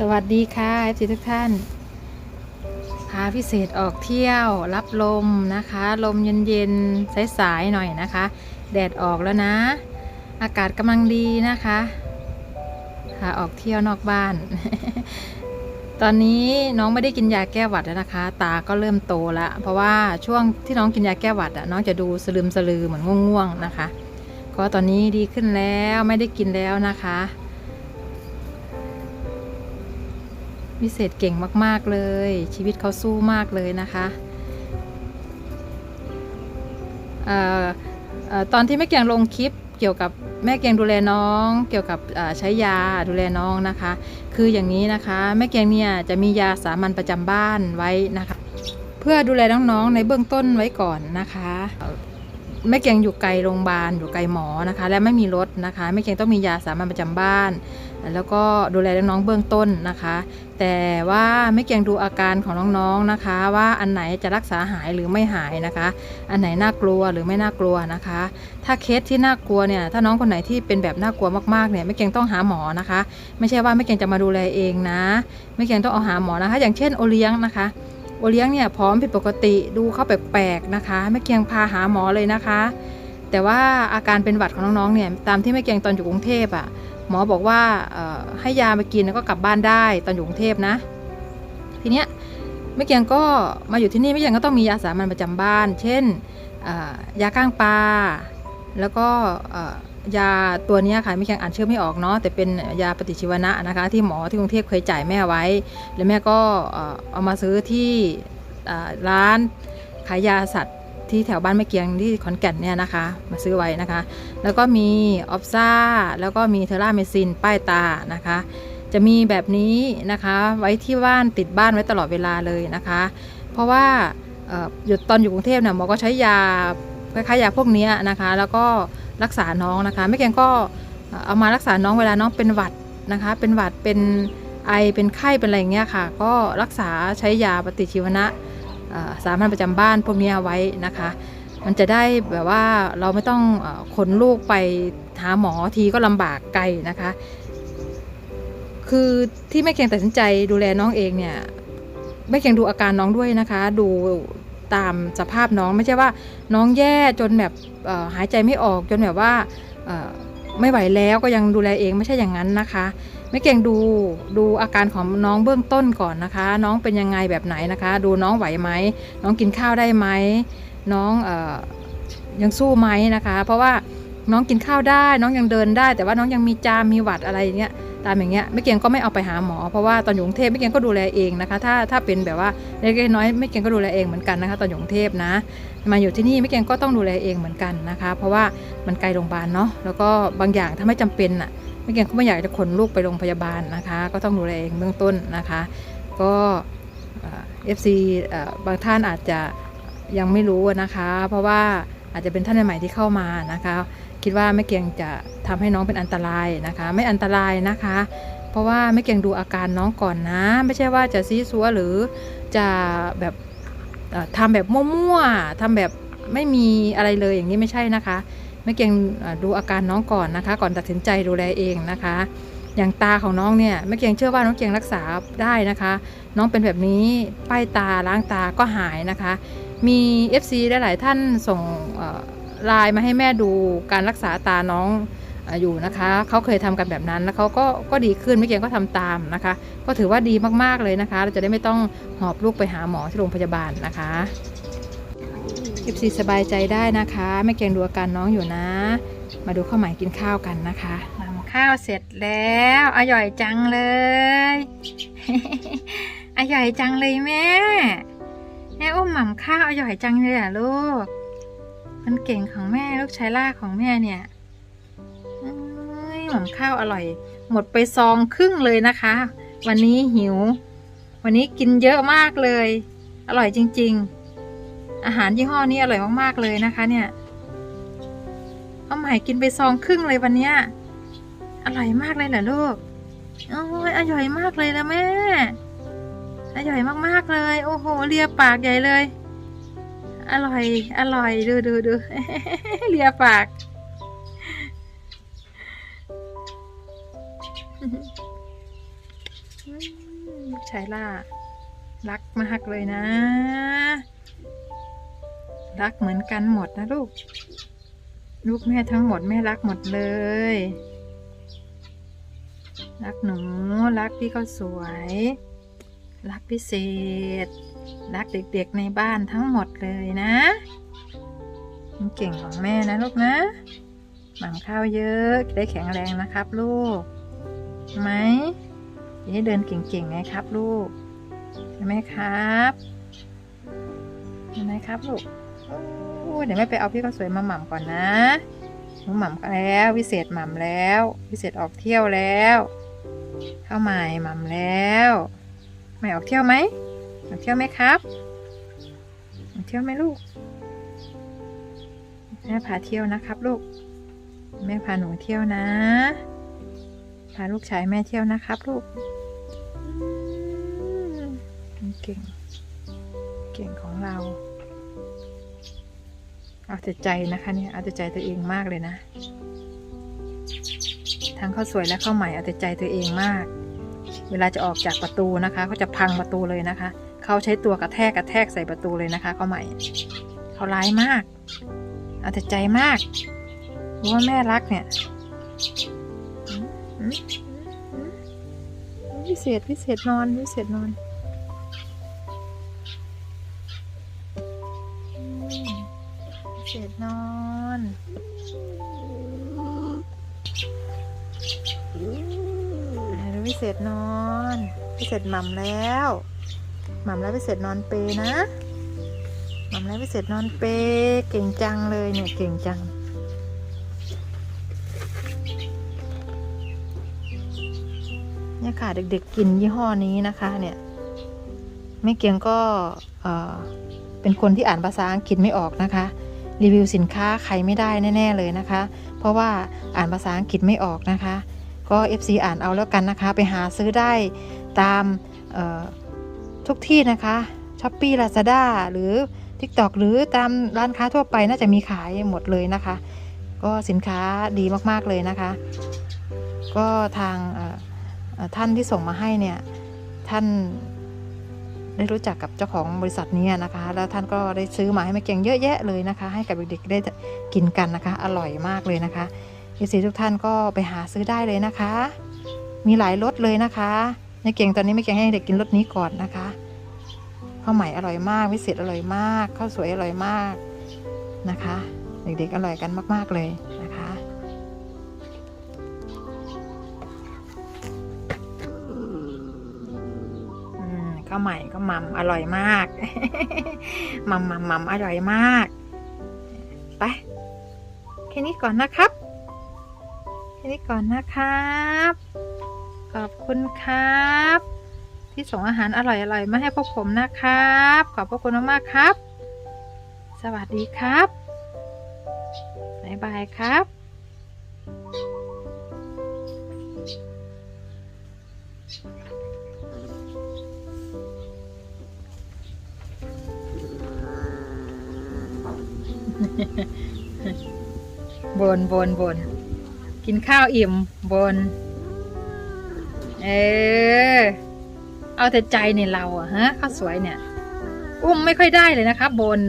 สวัสดีค่ะทุกทุกท่านพาพิเศษออกเที่ยวรับลมนะคะ ลมเย็นๆสายๆหน่อยนะคะ แดดออกแล้วนะ อากาศกำลังดีนะคะพาออกเที่ยวนอกบ้าน ตอนนี้น้องไม่ได้กินยาแก้หวัดแล้วนะคะ ตาก็เริ่มโตแล้วเพราะว่าช่วงที่น้องกินยาแก้หวัดอะน้องจะดูสลืมสลือเหมือนง่วงๆนะคะ ก็ตอนนี้ดีขึ้นแล้วไม่ได้กินแล้วนะคะ วิเศษเก่งมาก ๆ เลย ชีวิตเขาสู้มากเลยนะคะออตอนที่แม่เกียงลงคลิปเกี่ยวกับแม่เกียงดูแลน้อง เกี่ยวกับใช้ยาดูแลน้องนะคะ คืออย่างนี้นะคะแม่เกียงเนี่ยจะมียาสามัญประจำบ้านไว้นะคะ เพื่อดูแลน้องๆในเบื้องต้นไว้ก่อนนะคะแม่เกียงอยู่ไกลโรงพยาบาลอยู่ไกลหมอนะคะ และไม่มีรถนะคะแม่เกียงต้องมียาสามัญประจำบ้าน แล้วก็ดูแลน้องๆเบื้องต้นนะคะ แต่ว่าไม่เกียงดูอาการของน้องๆนะคะ ว่าอันไหนจะรักษาหายหรือไม่หายนะคะ อันไหนน่ากลัวหรือไม่น่ากลัวนะคะ ถ้าเคสที่น่ากลัวเนี่ยถ้าน้องคนไหนที่เป็นแบบน่ากลัวมากๆเนี่ยไม่เกียงต้องหาหมอนะคะ ไม่ใช่ว่าไม่เกียงจะมาดูแลเองนะ ไม่เกียงต้องเอาหาหมอนะคะ อย่างเช่นโอเลี้ยงนะคะโอเลี้ยงเนี่ยพร้อมผิดปกติดูเขาแปลกๆนะคะ ไม่เกียงพาหาหมอเลยนะคะ แต่ว่าอาการเป็นหวัดของน้องๆเนี่ยตามที่แม่เกียงตอนอยู่กรุงเทพอะ่ะ หมอบอกว่าให้ยามากินแล้วก็กลับบ้านได้ตอนอยู่กรุงเทพนะ ทีเนี้ยแม่เกียงก็มาอยู่ที่นี่แม่เกียงก็ต้องมียาสามัญประจำบ้าน เช่นยาก้างปลาแล้วก็ยาตัวนี้ค่ะแม่เกียงอ่านชื่อไม่ออกเนาะแต่เป็นยาปฏิชีวนะนะคะที่หมอที่กรุงเทพเคยจ่ายแม่ไว้ แล้วแม่ก็เอามาซื้อที่ร้านขายยาสัตว์ ที่แถวบ้านแม่เกียงที่ขอนแก่นเนี่ยนะคะ มาซื้อไว้นะคะ แล้วก็มีออฟซ่าแล้วก็มีเทอร่าเมซินป้ายตานะคะ จะมีแบบนี้นะคะไว้ที่บ้านติดบ้านไว้ตลอดเวลาเลยนะคะ เพราะว่าเอ่ออยู่ตอนอยู่กรุงเทพเนี่ยหมอก็ใช้ยาคล้ายๆยาพวกนี้นะคะ แล้วก็รักษาน้องนะคะไม่เกียงก็เอามารักษาน้องเวลาน้องเป็นหวัดนะคะ เป็นหวัดเป็นไอเป็นไข้เป็นอะไรอย่างเงี้ยค่ะ ก็รักษาใช้ยาปฏิชีวนะ สามัญประจำบ้านพวกเนี้ยไว้นะคะ มันจะได้แบบว่าเราไม่ต้องอขนลูกไปหาหมอทีก็ลำบากไกลนะคะ คือที่แม่เกียงตัดสินใจดูแลน้องเองเนี่ยแม่เกียงดูอาการน้องด้วยนะคะ ดูตามสภาพน้องไม่ใช่ว่าน้องแย่จนแบบหายใจไม่ออกจนแบบว่าไม่ไหวแล้วก็ยังดูแลเองไม่ใช่อย่างนั้นนะคะ ม่เก่งดูดูอาการของน้องเบื้องต้นก่อนนะคะ น้องเป็นยังไงแบบไหนนะคะ ดูน้องไหวไหมน้องกินข้าวได้ไหมน้องออยังสู้ไหมนะคะ เพราะว่าน้องกินข้าวได้ น้องยังเดินได้ แต่ว่าน้องยังมีจามมีหวัดอะไรอย่างเงี้ย ตามอย่างเงี้ยไม่เกียงก็ไม่เอาไปหาหมอ เพราะว่าตอนอยู่กรุงเทพไม่เกียงก็ดูแลเองนะคะถ้าถ้าเป็นแบบว่าเล็กน้อยไม่เกียงก็ดูแลเองเหมือนกันนะคะ ตอนอยู่กรุงเทพนะ มาอยู่ที่นี่ไม่เกียงก็ต้องดูแลเองเหมือนกันนะคะ เพราะว่ามันไกลโรงพยาบาลเนาะแล้วก็บางอย่างถ้าไม่จำเป็นอะไม่เกียงก็ไม่อยากจะขนลูกไปโรงพยาบาลนะคะ ก็ต้องดูแลเองเบื้องต้นนะคะ ก็เอฟซีบางท่านอาจจะยังไม่รู้นะคะ เพราะว่าอาจจะเป็นท่านใหม่ที่เข้ามานะคะ คิดว่าแม่เกียงจะทำให้น้องเป็นอันตรายนะคะ ไม่อันตรายนะคะ เพราะว่าแม่เกียงดูอาการน้องก่อนนะ ไม่ใช่ว่าจะซีซัวหรือจะแบบเอ่อทำแบบมั่วๆทำแบบไม่มีอะไรเลยอย่างนี้ไม่ใช่นะคะแม่เกียงดูอาการน้องก่อนนะคะ ก่อนตัดสินใจดูแลเองนะคะ อย่างตาของน้องเนี่ยแม่เกียงเชื่อว่าน้องเกียงรักษาได้นะคะ น้องเป็นแบบนี้ป้ายตาล้างตาก็หายนะคะ มี FC หลายๆท่านส่งเไลน์มาให้แม่ดูการรักษาตาน้องออยู่นะคะเขาเคยทำกันแบบนั้นแล้วเขาก็ก็ดีขึ้นไม่เกียงก็ทำตามนะคะ ก็ถือว่าดีมากๆเลยนะคะ เราจะได้ไม่ต้องหอบลูกไปหาหมอที่โรงพยาบาลนะคะ FC สบายใจได้นะคะแม่เกียงดูอาการน้องอยู่นะ มาดูข้าวใหม่กินข้าวกันนะคะทำข้าวเสร็จแล้วอร่อยจังเลยอร่อยจังเลยแม่แม่อุ้มหม่ำข้าวอร่อยจังเลยอะลูก มันเก่งของแม่ลูกชายล่าของแม่เนี่ยเอ้ยหม่ำข้าวอร่อย หมดไปซองครึ่งเลยนะคะ วันนี้หิว วันนี้กินเยอะมากเลย อร่อยจริง ๆ อาหารยี่ห้อนี้อร่อยมากๆเลยนะคะ เนี่ยเอาใหม่กินไปซองครึ่งเลยวันเนี้ยอร่อยมากเลยเหรอลูกโอ้ยอร่อยมากเลยนะแม่อร่อยมากๆเลย โอ้โหเลียปากใหญ่เลย อร่อย อร่อย ดูดูดูเลียปาก ลูกชายล่า รักมากเลยนะ รักเหมือนกันหมดนะลูก ลูกแม่ทั้งหมดแม่รักหมดเลย รักหนู รักพี่เขาสวย รักพิเศษ รักเด็กๆในบ้านทั้งหมดเลยนะมันเก่งของแม่นะลูกนะหมั่นข้าวเยอะได้แข็งแรงนะครับลูกไหมจะได้เดินเก่งๆไงครับลูกใช่ไหมครับใช่ไหมครับลูกเดี๋ยวแม่ไปเอาพี่ก็สวยมาหม่ำก่อนนะหนูหม่ำแล้ววิเศษหม่ำแล้ว วิเศษออกเที่ยวแล้ว เข้าใหม่หม่ำแล้ว ไม่ออกเที่ยวไหมออกเที่ยวไหมครับออกเที่ยวไหมลูก แม่พาเที่ยวนะครับลูก แม่พาหนูเที่ยวนะ พาลูกชายแม่เที่ยวนะครับลูก เก่ง เก่งของเรา เอาแต่ใจนะคะเนี่ย เอาแต่ใจตัวเองมากเลยนะ ทั้งข้าวสวยและข้าวใหม่เอาแต่ใจตัวเองมาก เวลาจะออกจากประตูนะคะเขาจะพังประตูเลยนะคะ เขาใช้ตัวกระแทกกระแทกใส่ประตูเลยนะคะเขาใหม่ เขาร้ายมากเอาแต่ใจมากรู้ว่าแม่รักเนี่ยพิเศษพิเศษนอนพิเศษนอนพิเศษนอน เศษนอนพิเศษหม่ำแล้วหม่ำแล้วพิเศษนอนเปนะหม่ำแล้วพิเศษนอนเปเก่งจังเลยเนี่ยเก่งจังเนี่ยค่ะเด็กๆกินยี่ห้อนี้นะคะเนี่ยแม่เกียงก็เอ่อเป็นคนที่อ่านภาษาอังกฤษไม่ออกนะคะ รีวิวสินค้าใครไม่ได้แน่ ๆเลยนะคะ เพราะว่าอ่านภาษาอังกฤษไม่ออกนะคะ ก็ FC อ่านเอาแล้วกันนะคะ ไปหาซื้อได้ตามทุกที่นะคะช้อปปี้ลาซาด้าหรือ TikTok หรือตามร้านค้าทั่วไปน่าจะมีขายหมดเลยนะคะ ก็สินค้าดีมากๆเลยนะคะ ก็ทางท่านที่ส่งมาให้เนี่ย ท่านได้รู้จักกับเจ้าของบริษัทนี้นะคะ แล้วท่านก็ได้ซื้อมาให้แม่เกียงเยอะแยะเลยนะคะ ให้กับเด็กๆได้กินกันนะคะ อร่อยมากเลยนะคะ เอซีทุกท่านก็ไปหาซื้อได้เลยนะคะ มีหลายรสเลยนะคะแม่เกียงตอนนี้แม่เกียงให้เด็กกินรสนี้ก่อนนะคะข้าวใหม่อร่อยมากวิเศษอร่อยมากข้าวสวยอร่อยมากนะคะ เด็กๆอร่อยกันมาก ๆเลยนะคะข้าวใหม่ก็มัมอร่อยมากมัมมัมมัมอร่อยมากไปแค่นี้ก่อนนะครับ ค่นี้ก่อนนะครับ ขอบคุณครับ ที่ส่งอาหารอร่อยๆมาให้พวกผมนะครับ ขอบพระคุณมากๆครับ สวัสดีครับบ๊ายบายครับบนบนบน กินข้าวอิ่มบน เออ เอาแต่ใจในเราอะฮะข้าวสวยเนี่ย อุ้มไม่ค่อยได้เลยนะคะบน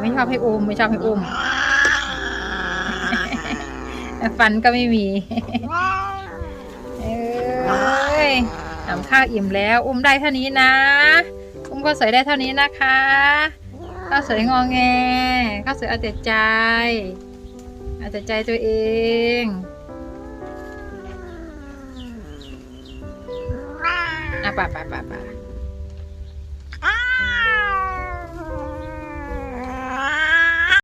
ไม่ชอบให้อุ้มไม่ชอบให้อุ้ม ฟันก็ไม่มี เอ้ยทำข้าวอิ่มแล้ว อุ้มได้เท่านี้นะ อุ้มก็สวยได้เท่านี้นะคะ ข้าวสวยงอแง ข้าวสวยเอาแต่ใจ เอาแต่ใจตัวเองอะป่ะป่ะป่ะป่ะ